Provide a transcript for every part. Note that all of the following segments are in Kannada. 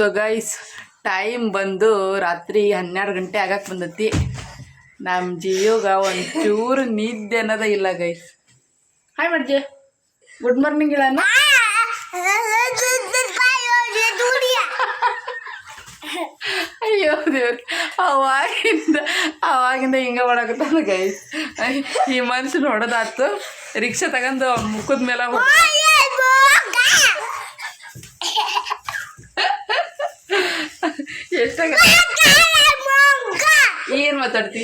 ಸೊ ಗೈಸ್ ಟೈಮ್ ಬಂದು ರಾತ್ರಿ ಹನ್ನೆರಡು ಗಂಟೆ ಆಗಕ್ಕೆ ಬಂದತಿ. ನಮ್ಮ ಜಿಯೋಗ ಒಂಚೂರು ನಿದ್ದೆ ಅನ್ನೋದ ಇಲ್ಲ ಗೈಸ್ ಹಾಯ್ ಮಡ್ಜಿ. ಗುಡ್ ಮಾರ್ನಿಂಗ್ ಹೇಳಣ್ಣ ಅಯ್ಯೋ ದೇವ್ರ ಅವಾಗಿಂದ ಅವಾಗಿಂದ ಹಿಂಗೆ ಮಾಡಕತ್ತಾನ ಗೈಸ್ ಈ ಮನ್ಸು ನೋಡೋದಾತು. ರಿಕ್ಷಾ ತಗೊಂಡು ಮುಖದ ಮೇಲೆ ಹೋಗ್- ಎಷ್ಟಾಗ ಏನು ಮಾತಾಡ್ತಿ?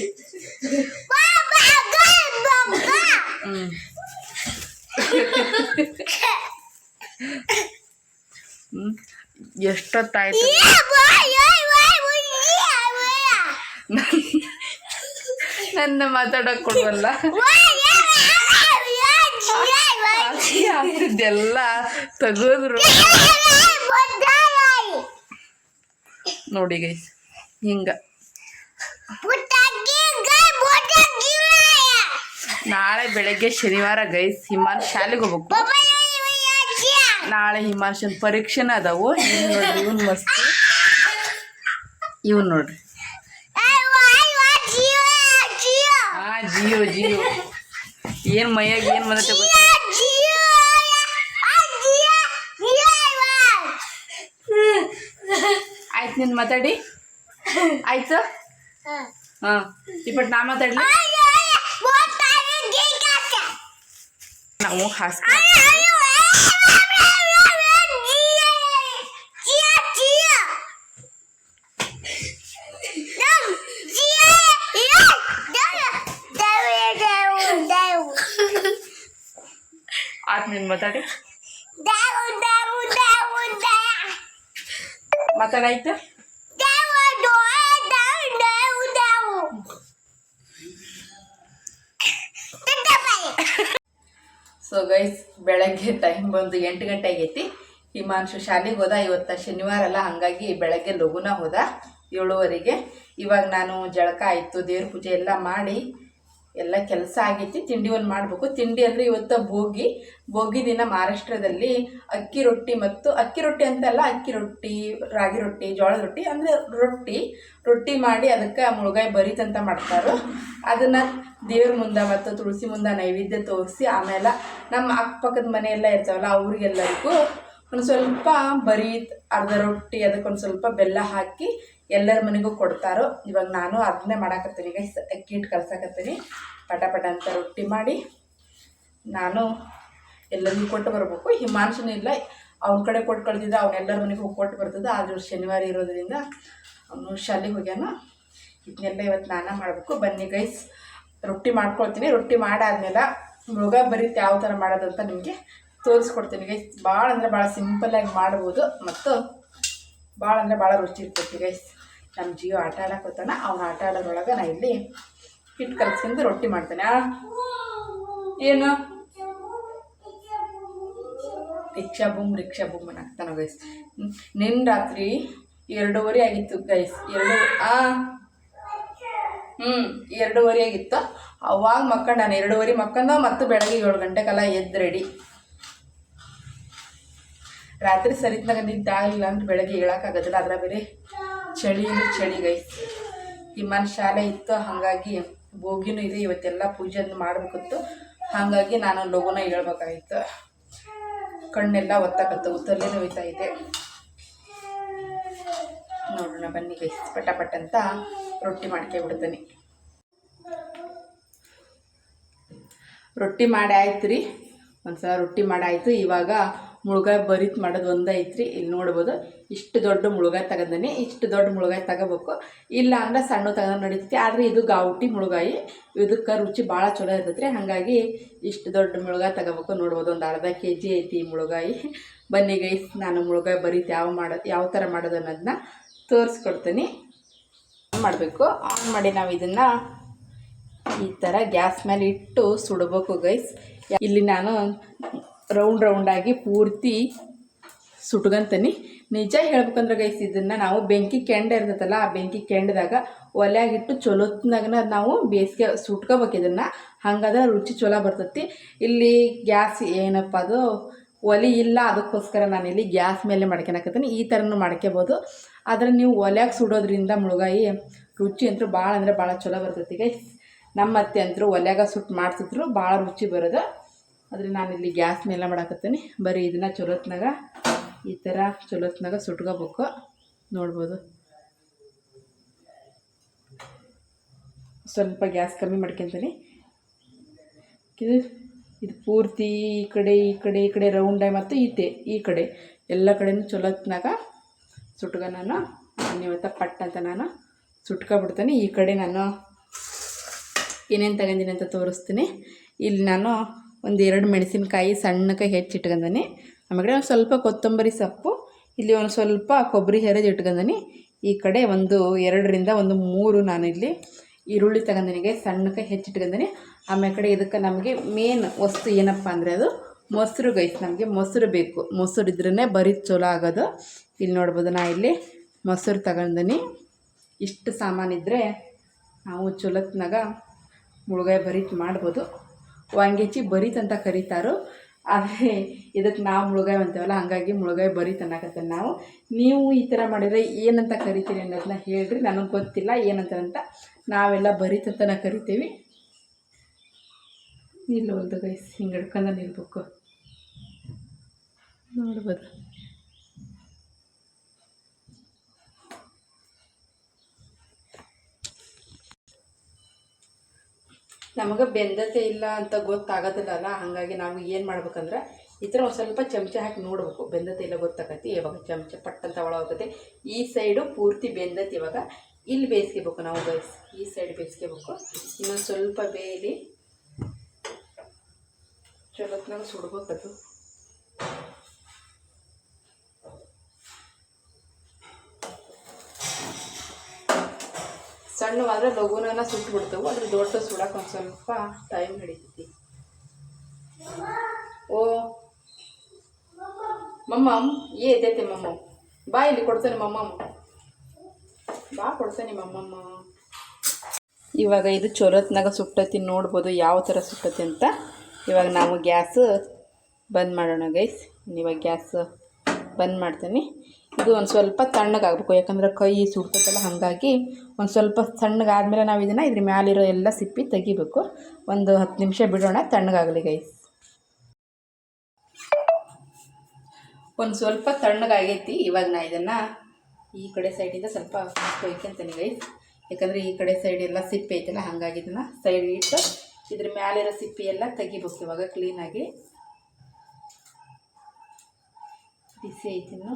ಎಷ್ಟೊತ್ತಾಯ್ತು? ನನ್ನ ಮಾತಾಡಕ್ ಕೊಡ್ವಲ್ಲ? ಆಗ್ತಿದ್ದೆಲ್ಲ ತೆಗೆದ್ರು. ನೋಡಿ ಗೈಸ್ ಹಿಂಗ. ನಾಳೆ ಬೆಳಗ್ಗೆ ಶನಿವಾರ ಗೈಸ್ ಹಿಮಾನ್ ಶಾಲೆಗೆ ಹೋಗ್ಬೇಕು. ನಾಳೆ ಹಿಮಾಂಶನ್ ಪರೀಕ್ಷೆನ ಅದಾವು. ಇವ್ನು ನೋಡ್ರಿ ಇವನ್ ಮಸ್ತ್. ಇವ್ನು ನೋಡ್ರಿ. ಹಾ ಜಿಯೋ ಜಿಯೋ. ಏನ್ ಮೈಯಾಗ ಏನ್ ಬಂದೈತೆ ಗೊತ್ತಾ ಆಯ್ತು ನಿನ್ ಮಾತಾಡಿ? ಆಯ್ತು? ಹಾ ಇಪ್ಪಟ್ ನಾ ಮಾತಾಡ್ಲಿ? ನಾವು ಹಾಸ್ಕ ಆಯ್ತು ನಿನ್ ಮಾತಾಡಿ. ಮಾತಾಡಾಯ್ತು? ಸೊ ಗೈಸ್ ಬೆಳಗ್ಗೆ ಟೈಮ್ ಬಂದು ಎಂಟು ಗಂಟೆ ಆಗೈತಿ. ಹಿಮಾಂಶು ಶಾಲೆಗೆ ಹೋದ. ಇವತ್ತು ಶನಿವಾರ ಅಲ್ಲ, ಹಾಗಾಗಿ ಬೆಳಗ್ಗೆ ಲಘುನ ಹೋದ ಏಳುವರೆಗೆ. ಇವಾಗ ನಾನು ಜಳಕ ಆಯಿತು, ದೇವ್ರ ಪೂಜೆ ಎಲ್ಲ ಮಾಡಿ ಎಲ್ಲ ಕೆಲಸ ಆಗೈತಿ ತಿಂಡಿ ಒಂದು ಮಾಡಬೇಕು. ತಿಂಡಿ ಅಂದರೆ ಇವತ್ತು ಭೋಗಿ. ಭೋಗಿ ದಿನ ಮಹಾರಾಷ್ಟ್ರದಲ್ಲಿ ಅಕ್ಕಿ ರೊಟ್ಟಿ ಮತ್ತು ಅಕ್ಕಿ ರೊಟ್ಟಿ ಅಂತಲ್ಲ, ಅಕ್ಕಿ ರೊಟ್ಟಿ, ರಾಗಿ ರೊಟ್ಟಿ, ಜೋಳದ ರೊಟ್ಟಿ ಅಂದರೆ ರೊಟ್ಟಿ. ರೊಟ್ಟಿ ಮಾಡಿ ಅದಕ್ಕೆ ಮುಳುಗಾಯಿ ಬರೀತಂತ ಮಾಡ್ತಾರೆ. ಅದನ್ನು ದೇವ್ರ ಮುಂದೆ ಮತ್ತು ತುಳಸಿ ಮುಂದೆ ನೈವೇದ್ಯ ತೋರಿಸಿ ಆಮೇಲೆ ನಮ್ಮ ಅಕ್ಕಪಕ್ಕದ ಮನೆಯೆಲ್ಲ ಇರ್ತಾವಲ್ಲ ಅವ್ರಿಗೆಲ್ಲರಿಗೂ ಒಂದು ಸ್ವಲ್ಪ ಬರೀ ಅರ್ಧ ರೊಟ್ಟಿ, ಅದಕ್ಕೊಂದು ಸ್ವಲ್ಪ ಬೆಲ್ಲ ಹಾಕಿ ಎಲ್ಲರ ಮನೆಗೂ ಕೊಡ್ತಾರೋ, ಇವಾಗ ನಾನು ಅದನ್ನೇ ಮಾಡಾಕತ್ತೀನಿ ಈಗ ಅಕ್ಕಿ ಹಿಟ್ಟು ಕಲ್ಸಾಕತ್ತೀನಿ. ಪಟ ಪಟ ಅಂತ ರೊಟ್ಟಿ ಮಾಡಿ ನಾನು ಎಲ್ಲರಿಗೂ ಕೊಟ್ಟು ಬರಬೇಕು. ಹಿಮಾಂಶನೂ ಇಲ್ಲ ಅವ್ನ ಕಡೆ ಕೊಟ್ಟು ಕಳ್ದಿದ್ದ ಅವನೆಲ್ಲರ ಮನೆಗೆ ಹೋಗಿ ಕೊಟ್ಟು ಬರ್ತದೆ. ಆದರೂ ಶನಿವಾರ ಇರೋದ್ರಿಂದ ಅವನು ಶಾಲೆಗೆ ಹೋಗ್ಯಾನ. ಇದನ್ನೆಲ್ಲ ಇವತ್ತು ನಾನೇ ಮಾಡಬೇಕು. ಬನ್ನಿ ಗೈಸ್ ರೊಟ್ಟಿ ಮಾಡ್ಕೊಳ್ತೀನಿ. ರೊಟ್ಟಿ ಮಾಡಾದ್ಮೇಲೆ ಮೃಗ ಬರಿತ ಯಾವ ಥರ ಮಾಡೋದಂತ ನಿಮಗೆ ತೋರಿಸ್ಕೊಡ್ತೀನಿ ಗೈಸ್ ಭಾಳ ಅಂದರೆ ಭಾಳ ಸಿಂಪಲ್ಲಾಗಿ ಮಾಡ್ಬೋದು. ಮತ್ತು ಭಾಳ ಅಂದರೆ ಭಾಳ ರುಚಿ ಇರ್ತೈತಿ ಗೈಸ್ ನಮ್ಮ ಜಿಯೋ ಆಟ ಆಡಕ್ಕೆ ಹೋಗ್ತಾನೆ, ಅವ್ನು ಆಟ ಆಡೋದ್ರೊಳಗೆ ನಾ ಇಲ್ಲಿ ಹಿಟ್ಟು ಕಲಸ್ಕೊಂಡು ರೊಟ್ಟಿ ಮಾಡ್ತೇನೆ? ಏನು? ರಿಕ್ಷಾ ಬೂಮ್ ರಿಕ್ಷಾ ಬೂಮ್ ಅನ್ನಾಗ್ತಾನ ಗೈಸ್ ನಿನ್ನ ರಾತ್ರಿ ಎರಡೂವರೆ ಆಗಿತ್ತು ಗೈಸ್ ಎರಡು, ಆ? ಹ್ಞೂ ಎರಡೂವರೆ ಆಗಿತ್ತು. ಅವಾಗ ಮಕ್ಕಂಡು ನಾನು ಎರಡೂವರೆ ಮಕ್ಕಂದ ಮತ್ತು ಬೆಳಗ್ಗೆ ಏಳು ಗಂಟೆಗೆಲ್ಲ ಎದ್ದು ರೆಡಿ ರಾತ್ರಿ ಸರಿತ್ನಾಗ ನಿದ್ದೆ ಅಂದ್ರೆ ಬೆಳಗ್ಗೆ ಹೇಳೋಕ್ಕಾಗೋದಿಲ್ಲ ಅದರ ಬೇರೆ ಚಳಿ ಚಳಿ ಗೈಸ್ ಇಮ್ಮನ್ ಶಾಲೆ ಇತ್ತು, ಹಾಗಾಗಿ ಭೋಗಿನೂ ಇದೆ, ಇವತ್ತೆಲ್ಲ ಪೂಜೆ ಮಾಡಬೇಕಿತ್ತು. ಹಾಗಾಗಿ ನಾನು ಲಘುನ ಹೇಳ್ಬೇಕಾಗಿತ್ತು. ಕಣ್ಣೆಲ್ಲ ಒತ್ತಕತ್ತು ತಲೆ ನೋಯ್ತಾ ಇದೆ. ನೋಡೋಣ, ಬನ್ನಿ ಗೈಸ್ ಪಟ ಅಂತ ರೊಟ್ಟಿ ಮಾಡ್ಕೆ ಬಿಡ್ತೀನಿ. ರೊಟ್ಟಿ ಮಾಡಿ ಆಯ್ತು ರೀ. ಒಂದು ಸಲ ರೊಟ್ಟಿ ಮಾಡಾಯಿತು ಇವಾಗ ಮುಳುಗಾಯಿ ಬರಿತ್ ಮಾಡೋದು ಒಂದು ಐತ್ರಿ. ಇಲ್ಲಿ ನೋಡ್ಬೋದು, ಇಷ್ಟು ದೊಡ್ಡ ಮುಳುಗಾಯಿ ತಗಂದನಿ. ಇಷ್ಟು ದೊಡ್ಡ ಮುಳುಗಾಯಿ ತಗೋಬೇಕು. ಇಲ್ಲ ಅಂದ್ರೆ ಸಣ್ಣ ತಗೊಂಡು ನಡೀತೈತಿ. ಆದರೆ ಇದು ಗಾವುಟಿ ಮುಳುಗಾಯಿ. ಇದಕ್ಕೆ ರುಚಿ ಭಾಳ ಚಲೋ ಇರ್ತೈತ್ರಿ. ಹಾಗಾಗಿ ಇಷ್ಟು ದೊಡ್ಡ ಮುಳುಗಾಯಿ ತಗೋಬೇಕು ನೋಡ್ಬೋದು. ಒಂದು ಅರ್ಧ ಕೆ ಜಿ ಐತಿ ಮುಳುಗಾಯಿ. ಬನ್ನಿ ಗೈಸ್, ನಾನು ಮುಳುಗಾಯಿ ಬರೀತ್ ಯಾವ ಮಾಡೋದು ಯಾವ ಥರ ಮಾಡೋದು ಅನ್ನೋದನ್ನ ತೋರಿಸ್ಕೊಡ್ತೀನಿ. ಮಾಡಬೇಕು. ಆನ್ ಮಾಡಿ ನಾವು ಇದನ್ನು ಈ ಥರ ಗ್ಯಾಸ್ ಮೇಲೆ ಇಟ್ಟು ಸುಡಬೇಕು ಗೈಸ್. ಇಲ್ಲಿ ನಾನು ರೌಂಡ್ ರೌಂಡಾಗಿ ಪೂರ್ತಿ ಸುಟ್ಕೊಂತೀನಿ. ನಿಜ ಹೇಳ್ಬೇಕಂದ್ರೆ ಗೈಸ್ ಇದನ್ನು ನಾವು ಬೆಂಕಿ ಕೆಂಡ ಇರ್ತೈತಲ್ಲ, ಆ ಬೆಂಕಿ ಕೆಂಡದಾಗ ಒಲೆಯಾಗಿಟ್ಟು ಚಲೋತ್ನಾಗ ನಾವು ಬೇಸಿಗೆ ಸುಟ್ಕೋಬೇಕು ಇದನ್ನು. ಹಂಗಾದ್ರೆ ರುಚಿ ಚಲೋ ಬರ್ತೈತಿ. ಇಲ್ಲಿ ಗ್ಯಾಸ್ ಏನಪ್ಪ ಅದು, ಒಲೆ ಇಲ್ಲ, ಅದಕ್ಕೋಸ್ಕರ ನಾನು ಇಲ್ಲಿ ಗ್ಯಾಸ್ ಮೇಲೆ ಮಾಡ್ಕೊಳಕತ್ತೀನಿ ಈ ಥರನೂ ಮಾಡ್ಕೋಬೋದು ಆದರೆ ನೀವು ಒಲೆಯಾಗ ಸುಡೋದ್ರಿಂದ ಮುಳುಗಾಯಿ ರುಚಿ ಅಂತೂ ಭಾಳ ಅಂದರೆ ಭಾಳ ಚಲೋ ಬರ್ತೈತಿ ಗೈಸ್ ನಮ್ಮ ಅತ್ತೆ ಅಂತೂ ಒಲೆಯಾಗ ಸುಟ್ಟು ಮಾಡ್ತಿದ್ರು ಭಾಳ ರುಚಿ ಬರೋದು. ಆದರೆ ನಾನಿಲ್ಲಿ ಗ್ಯಾಸ್ ಮೇಲೆ ಮಾಡಾಕತ್ತೀನಿ. ಬರೀ ಇದನ್ನು ಚಲೋತ್ನಾಗ, ಈ ಥರ ಚಲೋತ್ನಾಗ ಸುಟ್ಕೋಬೇಕು. ನೋಡ್ಬೋದು. ಸ್ವಲ್ಪ ಗ್ಯಾಸ್ ಕಮ್ಮಿ ಮಾಡ್ಕೊತೀನಿ. ಇದು ಇದು ಪೂರ್ತಿ ಈ ಕಡೆ ಈ ಕಡೆ ಈ ಕಡೆ ರೌಂಡಾಗಿ ಮತ್ತು ಈತೆ ಈ ಕಡೆ. ಎಲ್ಲ ಕಡೆನೂ ಚಲೋತ್ನಾಗ ಸುಟ್ಗ ನಾನು. ಇವತ್ತ ಪಟ್ ಅಂತ ನಾನು ಸುಟ್ಕೊಬಿಡ್ತೀನಿ. ಈ ಕಡೆ ನಾನು ಏನೇನು ತಗೊಂಡಿನಿ ಅಂತ ತೋರಿಸ್ತೀನಿ. ಇಲ್ಲಿ ನಾನು ಒಂದು ಎರಡು ಮೆಣಸಿನಕಾಯಿ ಸಣ್ಣಕ್ಕೆ ಹೆಚ್ಚಿಟ್ಕೊಂಡನಿ. ಆಮೇಲೆ ಒಂದು ಸ್ವಲ್ಪ ಕೊತ್ತಂಬರಿ ಸೊಪ್ಪು, ಇಲ್ಲಿ ಒಂದು ಸ್ವಲ್ಪ ಕೊಬ್ಬರಿ ಹೆರೆದು ಇಟ್ಕೊಂಡಿನಿ. ಈ ಕಡೆ ಒಂದು ಎರಡರಿಂದ ಒಂದು ಮೂರು ನಾನಿಲ್ಲಿ ಈರುಳ್ಳಿ ತಗೊಂಡಿನಿಗೆ ಸಣ್ಣಕ್ಕೆ ಹೆಚ್ಚಿಟ್ಕೊಂಡನಿ. ಆಮೇಲೆ ಕಡೆ ಇದಕ್ಕೆ ನಮಗೆ ಮೇನ್ ವಸ್ತು ಏನಪ್ಪ ಅಂದರೆ ಅದು ಮೊಸರು ಗೈಸ್, ನಮಗೆ ಮೊಸರು ಬೇಕು. ಮೊಸರು ಇದ್ರೇ ಬರೀ ಚಲೋ ಆಗೋದು. ಇಲ್ಲಿ ನೋಡ್ಬೋದು ನಾ ಇಲ್ಲಿ ಮೊಸರು ತಗೊಂಡಿನಿ. ಇಷ್ಟು ಸಾಮಾನಿದ್ರೆ ನಾವು ಚಲೋತ್ನಾಗ ಮುಳುಗಾಯಿ ಭರಿತ್ ಮಾಡ್ಬೋದು. ವಾಂಗಿಚಿ ಬರೀತ್ ಅಂತ ಕರೀತಾರೋ, ಆದರೆ ಇದಕ್ಕೆ ನಾವು ಮುಳುಗಾಯಿ ಅಂತೀವಲ್ಲ, ಹಾಗಾಗಿ ಮುಳುಗಾಯಿ ಬರೀತ್ ಅನ್ನಕತ್ತೇನೆ ನಾವು. ನೀವು ಈ ಥರ ಮಾಡಿದರೆ ಏನಂತ ಕರಿತೀರಿ ಅನ್ನೋದನ್ನ ಹೇಳ್ರಿ, ನನಗೆ ಗೊತ್ತಿಲ್ಲ ಏನಂತಾರಂತ ನಾವೆಲ್ಲ ಬರೀತ್ ಅಂತ ಕರಿತೀವಿ. ನಿಲ್ಲವಲ್ದು ಗೈಸ್ ಹಿಂಗೆ ಹಿಡ್ಕೊಂಡು ನಿಲ್ಬೇಕು. ನೋಡ್ಬೋದು. ನಮಗೆ ಬೆಂದತೆ ಇಲ್ಲ ಅಂತ ಗೊತ್ತಾಗೋದಿಲ್ಲಲ್ಲ, ಹಾಗಾಗಿ ನಾವು ಏನು ಮಾಡ್ಬೇಕಂದ್ರೆ ಈ ಥರ ಸ್ವಲ್ಪ ಚಮಚ ಹಾಕಿ ನೋಡ್ಬೇಕು. ಬೆಂದತೆ ಇಲ್ಲ ಗೊತ್ತಾಗತ್ತೆ, ಇವಾಗ ಚಮಚ ಪಟ್ಟಂತ ಒಳಗೋಗುತ್ತೆ. ಈ ಸೈಡು ಪೂರ್ತಿ ಬೆಂದತೆ ಇವಾಗ ಇಲ್ಲಿ ಬೇಯಿಸ್ಕೋಬೇಕು ನಾವು ಬೇಯಿಸ್ ಈ ಸೈಡ್ ಬೇಯಿಸ್ಕೋಬೇಕು. ಇನ್ನೊಂದು ಸ್ವಲ್ಪ ಬೇಯಲಿ. ಚಲೋತ್ನಾಗ ಸುಡ್ಬೇಕದು. ಸಣ್ಣವಾದ್ರೆ ಲಘುನ ಸುಟ್ಟು ಅದ್ರ ದೊಡ್ಡ ಸುಡಕ್ಕೆ ಒಂದು ಸ್ವಲ್ಪ ಟೈಮ್ ಹಿಡಿತೈತಿ. ಓ, ಮಮ್ಮಮ್, ಏ, ಇದೈತೆ ಮಮ್ಮ ಬಾ ಇಲ್ಲಿ ಕೊಡ್ತಾನೆ ಮಮ್ಮಮ್ಮ ಬಾ ಕೊಡ್ತಾನೆ ಮಮ್ಮಮ್ಮ. ಇವಾಗ ಇದು ಚೊಲೋತ್ನಾಗ ಸುಟ್ಟತಿ, ನೋಡ್ಬೋದು ಯಾವ ಥರ ಸುಟ್ಟತಿ ಅಂತ. ಇವಾಗ ನಾವು ಗ್ಯಾಸ್ ಬಂದ್ ಮಾಡೋಣ ಗೈಸ್ ಇವಾಗ ಗ್ಯಾಸ್ ಬಂದ್ ಮಾಡ್ತೀನಿ. ಇದು ಒಂದು ಸ್ವಲ್ಪ ತಣ್ಣಗಾಗಬೇಕು ಯಾಕಂದ್ರೆ ಕೈ ಸುಡ್ತೈತಲ್ಲ, ಹಾಗಾಗಿ ಒಂದು ಸ್ವಲ್ಪ ತಣ್ಣಗಾದ್ಮೇಲೆ ನಾವು ಇದನ್ನು ಇದ್ರ ಮ್ಯಾಲಿರೋ ಎಲ್ಲ ಸಿಪ್ಪಿ ತೆಗಿಬೇಕು. ಒಂದು ಹತ್ತು ನಿಮಿಷ ಬಿಡೋಣ ತಣ್ಣಗಾಗಲಿ ಗೈಸ್ ಒಂದು ಸ್ವಲ್ಪ ತಣ್ಣಗಾಗೈತಿ ಇವಾಗ ನಾ ಇದನ್ನು ಈ ಕಡೆ ಸೈಡಿಂದ ಸ್ವಲ್ಪ ಕೊಯ್ಕೊಂತೀನಿ ಗೈಸ್ ಯಾಕಂದರೆ ಈ ಕಡೆ ಸೈಡ್ ಎಲ್ಲ ಸಿಪ್ಪೆ ಐತಲ್ಲ, ಹಾಗಾಗಿ ಇದನ್ನು ಸೈಡ್ ಇಟ್ಟು ಇದ್ರ ಮ್ಯಾಲಿರೋ ಸಿಪ್ಪಿ ಎಲ್ಲ ತೆಗಿಬೇಕು. ಇವಾಗ ಕ್ಲೀನಾಗಿ ಬಿಸಿ ಐತಿನ್ನು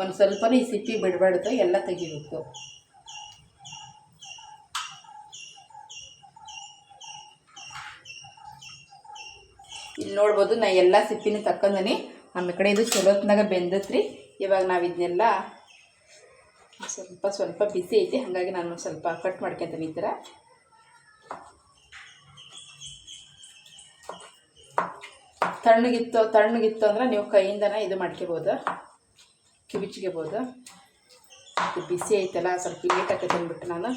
ಒಂದು ಸ್ವಲ್ಪನೂ ಈ ಸಿಪ್ಪಿ ಬಿಡಬಾರ್ದು, ಎಲ್ಲ ತೆಗಿಬೇಕು. ಇಲ್ಲಿ ನೋಡ್ಬೋದು ನಾ ಎಲ್ಲ ಸಿಪ್ಪಿನೂ ತಕ್ಕಂದನಿ. ಆಮೇಲೆ ಕಡೆ ಇದು ಚಲೋತ್ನಾಗ ಬೆಂದತ್ರಿ. ಇವಾಗ ನಾವು ಇದನ್ನೆಲ್ಲ ಸ್ವಲ್ಪ ಸ್ವಲ್ಪ ಬಿಸಿ ಐತಿ, ಹಾಗಾಗಿ ನಾನು ಸ್ವಲ್ಪ ಕಟ್ ಮಾಡ್ಕೊತೀನಿ ಈ ಥರ ತಣ್ಣಗಿತ್ತು ತಣ್ಣಗಿತ್ತು ಅಂದ್ರೆ ನೀವು ಕೈಯಿಂದನೇ ಇದು ಮಾಡ್ಕೋಬೋದು. ಕಿವಿಚ್ಕೋಬೋದು. ಮತ್ತೆ ಬಿಸಿ ಐತಲ್ಲ, ಸ್ವಲ್ಪ ಲೇಟ್ ಹಾಕಿ ನಾನು.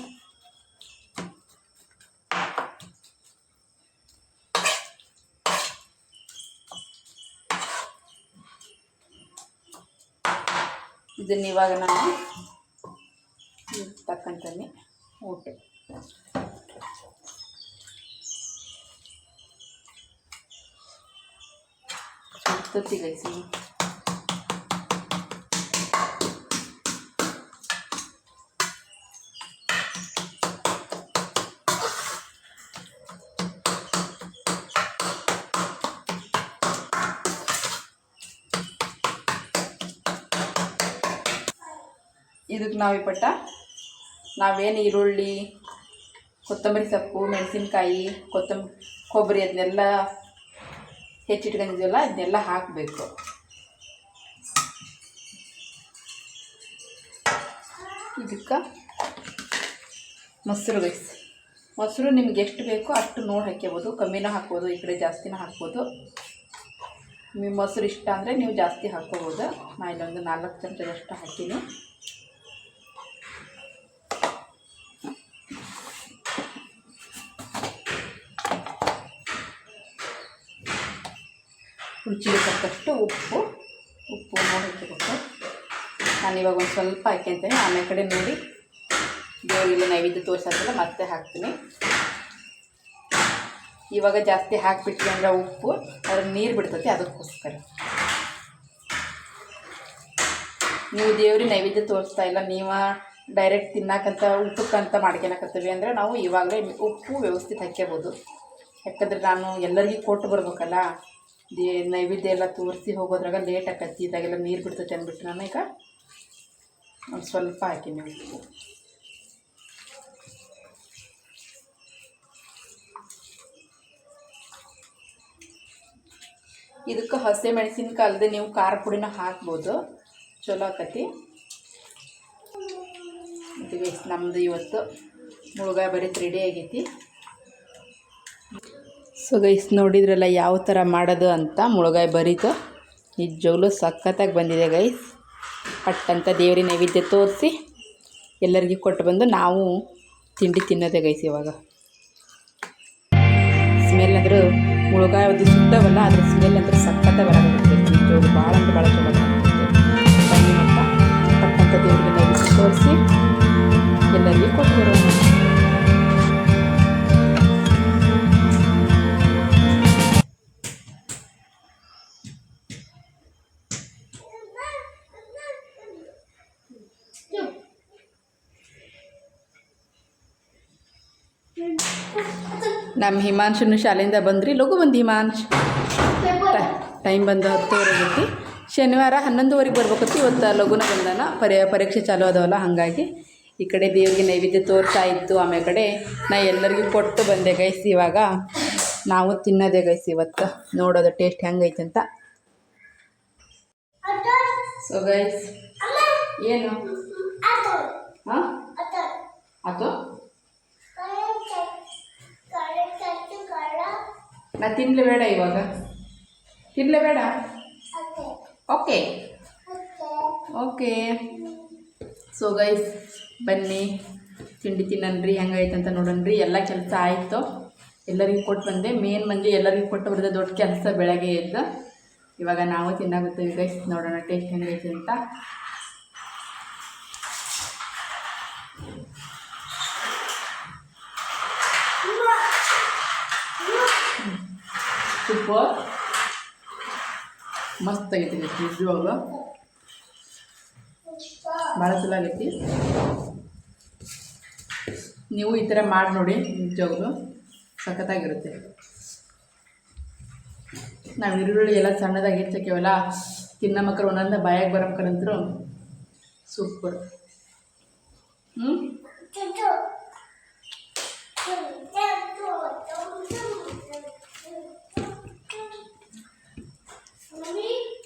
ಇದನ್ನ ಇವಾಗ ನಾನು ತಕ್ಕಂತೀನಿ ಊಟ. ಸುಡ್ತತಿ gì ಇದಕ್ಕೆ ನಾವು ಪಟ್ಟ ನಾವೇನು ಈರುಳ್ಳಿ ಕೊತ್ತಂಬರಿ ಸೊಪ್ಪು ಮೆಣಸಿನ್ಕಾಯಿ ಕೊತ್ತಂಬರಿ ಕೊಬ್ಬರಿ ಅದನ್ನೆಲ್ಲ ಹೆಚ್ಚಿಟ್ಕೊಂಡಿದ್ದೀವಲ್ಲ ಇದನ್ನೆಲ್ಲ ಹಾಕಬೇಕು. ಇದಕ್ಕೆ ಮೊಸರು ಬೇಯಿಸಿ ಮೊಸರು ನಿಮ್ಗೆ ಎಷ್ಟು ಬೇಕೋ ಅಷ್ಟು ನೋಡಿ ಹಾಕ್ಕೋಬೋದು ಕಮ್ಮಿನೂ ಹಾಕ್ಬೋದು, ಈ ಕಡೆ ಜಾಸ್ತಿನೂ ಹಾಕ್ಬೋದು. ನಿಮಗೆ ಮೊಸರು ಇಷ್ಟ ಅಂದರೆ ನೀವು ಜಾಸ್ತಿ ಹಾಕ್ಕೋಬೋದು. ನಾ ಇಲ್ಲೊಂದು ನಾಲ್ಕು ಚಮಚದಷ್ಟು ಹಾಕೀನಿ. ರುಚಿಗೆ ತಕ್ಕಷ್ಟು ಉಪ್ಪು ಉಪ್ಪು ನಾನು ಇವಾಗ ಒಂದು ಸ್ವಲ್ಪ ಹಾಕ್ಯಂತೇನೆ. ಆಮೇಲೆ ಕಡೆ ನೋಡಿ ದೇವರಿಗೆ ನೈವೇದ್ಯ ತೋರಿಸೋದಿಲ್ಲ ಮತ್ತೆ ಹಾಕ್ತೀನಿ. ಇವಾಗ ಜಾಸ್ತಿ ಹಾಕಿಬಿಟ್ವಿ ಅಂದರೆ ಉಪ್ಪು ಅದ್ರ ನೀರು ಬಿಡ್ತೈತಿ, ಅದಕ್ಕೋಸ್ಕರ. ನೀವು ದೇವ್ರಿಗೆ ನೈವೇದ್ಯ ತೋರಿಸ್ತಾ ಇಲ್ಲ, ನೀವು ಡೈರೆಕ್ಟ್ ತಿನ್ನಕ್ಕಂತ ಉಪ್ಪಕ್ಕಂತ ಮಾಡ್ಕೊಳಕತ್ತೀವಿ ಅಂದರೆ ನಾವು ಇವಾಗಲೇ ಉಪ್ಪು ವ್ಯವಸ್ಥಿತ ಹಾಕ್ಕೋಬೋದು ಯಾಕಂದರೆ ನಾನು ಎಲ್ಲರಿಗೂ ಕೊಟ್ಟು ಬರ್ಬೇಕಲ್ಲ ದೇ ನೈವೇದ್ಯ ಎಲ್ಲ ತೋರಿಸಿ ಹೋಗೋದ್ರಾಗ ಲೇಟ್ ಆಕತ್ತಿ, ಇದಾಗೆಲ್ಲ ನೀರು ಬಿಡ್ತೈತೆ ಅಂದ್ಬಿಟ್ಟು ನಾನು ಈಗ ಒಂದು ಸ್ವಲ್ಪ ಹಾಕಿನಿ ಉಪ್ಪು ಇದಕ್ಕೆ ಹಸಿ ಮೆಣಸಿನ್ಕಾಯಿ ಅಲ್ಲದೆ ನೀವು ಖಾರ ಪುಡಿನ ಹಾಕ್ಬೋದು. ಚಲೋ ಆಕತಿ ನಮ್ಮದು ಇವತ್ತು ಮುಳುಗಾಯಿ ಬರೀ ರೆಡಿ ಆಗೈತಿ. ಸೊ ಗೈಸ್ ನೋಡಿದ್ರಲ್ಲ ಯಾವ ಥರ ಮಾಡೋದು ಅಂತ ಮುಳುಗಾಯಿ ಬರೀತು. ನಿಜವಾಗ್ಲೂ ಸಖತ್ತಾಗಿ ಬಂದಿದೆ ಗೈಸ್ ಪಟ್ ಅಂತ ದೇವ್ರಿಗೆ ನೈವೇದ್ಯ ತೋರಿಸಿ ಎಲ್ಲರಿಗೂ ಕೊಟ್ಟು ಬಂದು ನಾವು ತಿಂಡಿ ತಿನ್ನೋದೆ ಗೈಸ್ ಇವಾಗ. ಸ್ಮೆಲ್ ಅಂದ್ರೆ ಮುಳುಗಾಯಿ ಅದು ಸುತ್ತವಲ್ಲ ಅದ್ರ ಸ್ಮೆಲ್ ಅಂದ್ರೆ ಸಖತ್ತ ಬರೋದು ನಿಜವಾಗ್ಲೂ ಭಾಳ ಅಂದ್ರೆ ಭಾಳ ಮತ್ತ ಪಟ್ಟಂತ ದೇವರಿಗೆ ನೈವೇದ್ಯ ತೋರಿಸಿ. ನಮ್ಮ ಹಿಮಾಂಶನು ಶಾಲೆಯಿಂದ ಬಂದ್ರಿ. ಲಘು ಬಂದು ಹಿಮಾಂಶ್. ಟೈಮ್ ಬಂದು ಹತ್ತುವರೆ ಐತಿ ಶನಿವಾರ ಹನ್ನೊಂದುವರೆಗೆ ಬರ್ಬೇಕತ್ತಿ ಇವತ್ತು ಲಘುನ ಬಂದಾನ ಪರಿ ಪರೀಕ್ಷೆ ಚಾಲು ಅದಾವಲ್ಲ ಹಾಗಾಗಿ ಈ ಕಡೆ ದೇವ್ರಿಗೆ ನೈವೇದ್ಯ ತೋರ್ತಾ ಇತ್ತು ಆಮೇಲೆ ಕಡೆ ನಾ ಎಲ್ಲರಿಗೂ ಕೊಟ್ಟು ಬಂದೆ ಗೈಸ್ ಇವಾಗ ನಾವು ತಿನ್ನೋದೆ ಗೈಸ್ ಇವತ್ತು. ನೋಡೋದು ಟೇಸ್ಟ್ ಹೆಂಗೈತೆ ಅಂತ. ಸೊ ಗೈಸ್ ಏನು? ಹಾಂ? ಅದು ನಾ ತಿನ್ನಲೇಬೇಡ ಇವಾಗ. ತಿನ್ನಲೇಬೇಡ ಓಕೆ. ಓಕೆ. ಸೊ ಗೈಸ್ ಬನ್ನಿ. ತಿಂಡಿ ತಿನ್ನನ್ರಿ ಹೆಂಗೈತೆ ಅಂತ ನೋಡನ್ರಿ. ಎಲ್ಲ ಕೆಲಸ ಆಯಿತು. ಎಲ್ಲರಿಗೂ ಕೊಟ್ಟು ಬಂದೆ. ಮೇನ್ ಮಂದಿ ಎಲ್ಲರಿಗೂ ಕೊಟ್ಟು ಬರೋದು ದೊಡ್ಡ ಕೆಲಸ ಬೆಳಗ್ಗೆ ಎದ್ದು. ಇವಾಗ ನಾವು ತಿನ್ನಾಗುತ್ತೆ ಗೈಸ್ ನೋಡೋಣ ಟೇಸ್ಟ್ ಹೆಂಗೈತೆ ಅಂತ. ಸೂಪರ್ ಮಸ್ತ್ ಆಗೈತಿ ನಿಜವಾಗ ಭಾಳ ಚಲೋ ಆಗೈತಿ. ನೀವು ಈ ಥರ ಮಾಡಿ ನೋಡಿ ನಿಜವಾಗ್ಲು ಸಖತ್ತಾಗಿರುತ್ತೆ. ನಾವು ಈರುಳ್ಳಿ ಎಲ್ಲ ಸಣ್ಣದಾಗಿ ಹೆಚ್ಚಾಕ್ಯವಲ್ಲ ತಿನ್ನ ಮಕ್ಕಳು ಒಂದೊಂದು ಬಾಯಾಗಿ ಬರೋಕ್ಕಂತರೂ ಸೂಪರ್ ಹ್ಞೂ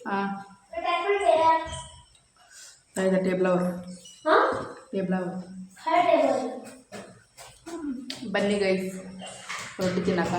ಹಾಂ ಆಯ್ತಾ ಟೇಬ್ಲ್ ಅವರು ಟೇಬ್ಲ್ ಅವರು ಬನ್ನಿ ಗೈಸ್ ರೊಟ್ಟಿ ತಿನ್ನಕ್ಕ